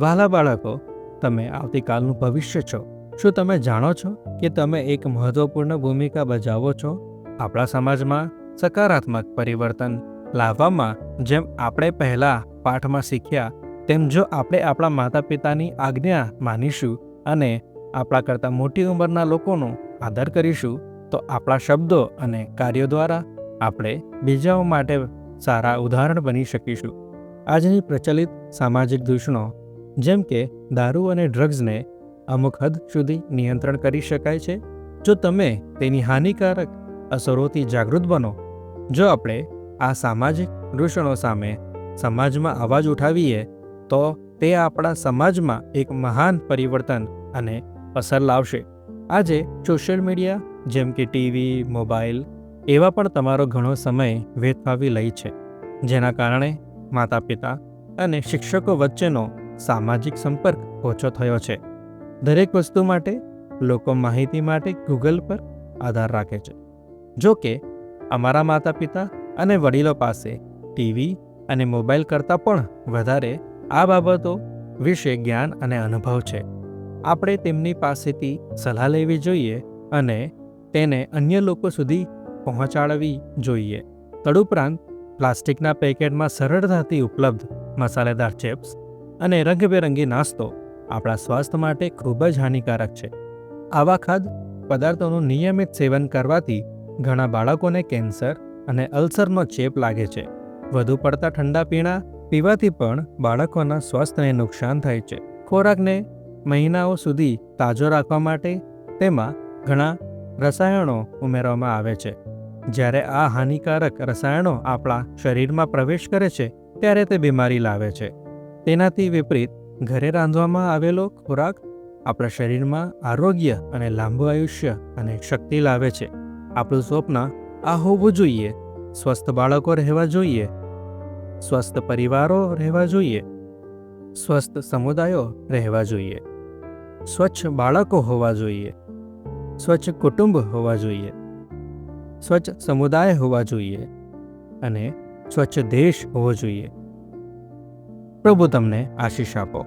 વહાલા બાળકો, તમે આવતીકાલનું ભવિષ્ય છો. શું તમે જાણો છો કે તમે એક મહત્વપૂર્ણ ભૂમિકા ભજાવો છો? આપણા સમાજમાં સકારાત્મક પરિવર્તન લાવવામાં જેમ આપણે પહેલા પાઠમાં શીખ્યા, તેમ જો આપણે આપણા માતા પિતાની આજ્ઞા માનીશું અને આપણા કરતાં મોટી ઉંમરના લોકોનો આદર કરીશું, તો આપણા શબ્દો અને કાર્યો દ્વારા આપણે બીજાઓ માટે સારા ઉદાહરણ બની શકીશું. આજની પ્રચલિત સામાજિક દૂષણો જેમ કે દારૂ અને ડ્રગ્સને અમુક હદ સુધી નિયંત્રણ કરી શકાય છે. જો તમે તેની હાનિકારક અસરોથી જાગૃત બનો, જો આપણે આ સામાજિક દૂષણો સામે સમાજમાં અવાજ ઉઠાવીએ, તો તે આપણા સમાજમાં એક મહાન પરિવર્તન અને અસર લાવશે. આજે સોશિયલ મીડિયા, જેમ કે ટીવી, મોબાઈલ, એવા પણ તમારો ઘણો સમય વેતફાવી લઈ છે. જેના કારણે માતા પિતા અને શિક્ષકો વચ્ચેનો સામાજિક સંપર્ક ઓછો થયો છે. દરેક વસ્તુ માટે, લોકો માહિતી માટે ગૂગલ પર આધાર રાખે છે. જો કે, અમારા માતા પિતા અને વડીલો પાસે ટીવી અને મોબાઈલ કરતાં પણ વધારે આ બાબતો વિશે જ્ઞાન અને અનુભવ છે. આપણે તેમની પાસેથી સલાહ લેવી જોઈએ અને તેને અન્ય લોકો સુધી પહોંચાડવી જોઈએ. તદુપરાંત, પ્લાસ્ટિકના પેકેટમાં સરળતાથી ઉપલબ્ધ મસાલેદાર ચિપ્સ અને રંગબેરંગી નાસ્તો આપણા સ્વાસ્થ્ય માટે ખૂબ જ હાનિકારક છે. આવા ખાદ્ય પદાર્થોનું નિયમિત સેવન કરવાથી ઘણા બાળકોને કેન્સર અને અલ્સરનો ચેપ લાગે છે. વધુ પડતા ઠંડા પીણા પીવાથી પણ બાળકોના સ્વાસ્થ્યને નુકસાન થાય છે. ખોરાકને મહિનાઓ સુધી તાજો રાખવા માટે તેમાં ઘણા રસાયણો ઉમેરવામાં આવે છે. જ્યારે આ હાનિકારક રસાયણો આપણા શરીરમાં પ્રવેશ કરે છે, ત્યારે તે બીમારી લાવે છે. તેનાથી વિપરીત, ઘરે રાંધવામાં આવેલો ખોરાક આપણા શરીરમાં આરોગ્ય અને લાંબુ આયુષ્ય અને શક્તિ લાવે છે. આપણું સ્વપ્ન આ હોવું જોઈએ. સ્વસ્થ બાળકો રહેવા જોઈએ. સ્વસ્થ પરિવારો રહેવા જોઈએ. સ્વસ્થ સમુદાયો રહેવા જોઈએ. સ્વચ્છ બાળકો હોવા જોઈએ. સ્વચ્છ કુટુંબ હોવા જોઈએ. સ્વચ્છ સમુદાય હોવા જોઈએ. અને સ્વચ્છ દેશ હોવો જોઈએ. પ્રભુ તમને આશીષ આપો.